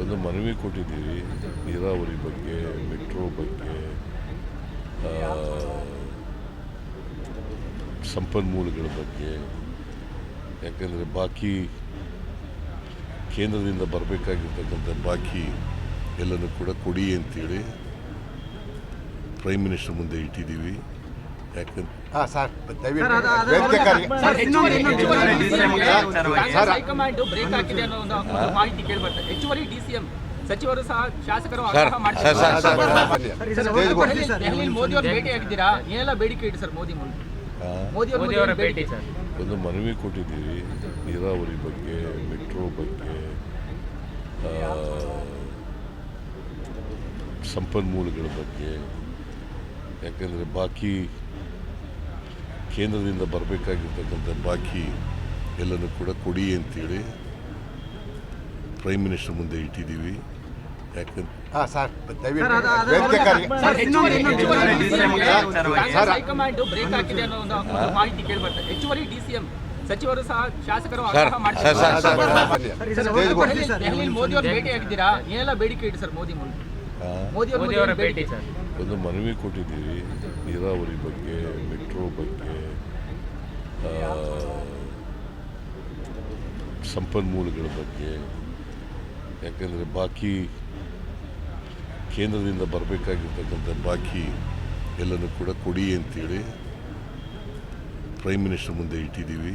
ಒಂದು ಮನವಿ ಕೊಟ್ಟಿದ್ದೀವಿ. ನೀರಾವರಿ ಬಗ್ಗೆ ಮೆಟ್ರೋ ಬಗ್ಗೆ ಆ, ಸಂಪನ್ಮೂಲಗಳ ಬಗ್ಗೆ. ಯಾಕಂದರೆ ಬಾಕಿ ಕೇಂದ್ರದಿಂದ ಬರಬೇಕಾಗಿರ್ತಕ್ಕಂಥ ಬಾಕಿ ಎಲ್ಲನೂ ಕೂಡ ಕೊಡಿ ಅಂತೇಳಿ ಪ್ರೈಮ್ ಮಿನಿಸ್ಟರ್ ಮುಂದೆ ಇಟ್ಟಿದ್ದೀವಿ. ಯಾಕಂದ್ರೆ ಹಾಂ ಸರ್. ದಯವಿಟ್ಟು ಸರ್, ಹೆಚ್ಚುವರಿ ಹೆಚ್ಚುವರಿ DCM ಗೆ ಸರ್, ಸರ್. ಹೈಕಮಾಂಡ್ ಬ್ರೇಕ್ ಹಾಕಿದೆ ಅನ್ನೋ ಒಂದು ಒಂದು ಮಾಹಿತಿ ಕೇಳ್ಬರ್ತದೆ ಹೆಚ್ಚುವರಿ ಡಿಸಿಎಂ ಸಚಿವರು ಸಹ ಶಾಸಕರು ಆಗ್ರಹ ದೆಹಲಿಯಲ್ಲಿ ಮೋದಿ ಅವರು ಭೇಟಿ ಆಗಿದ್ದೀರಾ ಏನೆಲ್ಲ ಬೇಡಿಕೆ ಇಡಿ ಸರ್ ಮೋದಿ ಮೂಲಕ? ಮೋದಿ ಅವರ ಭೇಟಿ ಸರ್. ಒಂದು ಮನವಿ ಕೊಟ್ಟಿದ್ದೀವಿ. ನೀರಾವರಿ ಬಗ್ಗೆ ಮೆಟ್ರೋ ಬಗ್ಗೆ ಸಂಪನ್ಮೂಲಗಳ ಬಗ್ಗೆ. ಯಾಕಂದರೆ ಬಾಕಿ ಕೇಂದ್ರದಿಂದ ಬರಬೇಕಾಗಿರ್ತಕ್ಕಂಥ ಬಾಕಿ ಎಲ್ಲನೂ ಕೂಡ ಕೊಡಿ ಅಂತೇಳಿ ಪ್ರೈಮ್ ಮಿನಿಸ್ಟರ್ ಮುಂದೆ ಇಟ್ಟಿದ್ದೀವಿ ಯಾಕಂದ್ರೆ ಹಾಂ ಸರ್ ದಯವಿಟ್ಟು ಸಚಿವರು ಸಹ ಶಾಸಕರು ಮೋದಿ ಏನೆಲ್ಲ ಬೇಡಿಕೆ ಇಡಿ ಸರ್ ಮೋದಿ ಮೋದಿ ಅವರ ಭೇಟಿ ಸರ್ ಒಂದು ಮನವಿ ಕೊಟ್ಟಿದ್ದೀವಿ ನೀರಾವರಿ ಬಗ್ಗೆ ಮೆಟ್ರೋ ಬಗ್ಗೆ ಆ, ಸಂಪನ್ಮೂಲಗಳ ಬಗ್ಗೆ. ಯಾಕಂದರೆ ಬಾಕಿ ಕೇಂದ್ರದಿಂದ ಬರಬೇಕಾಗಿರ್ತಕ್ಕಂಥ ಬಾಕಿ ಎಲ್ಲನೂ ಕೂಡ ಕೊಡಿ ಅಂತೇಳಿ ಪ್ರೈಮ್ ಮಿನಿಸ್ಟರ್ ಮುಂದೆ ಇಟ್ಟಿದ್ದೀವಿ.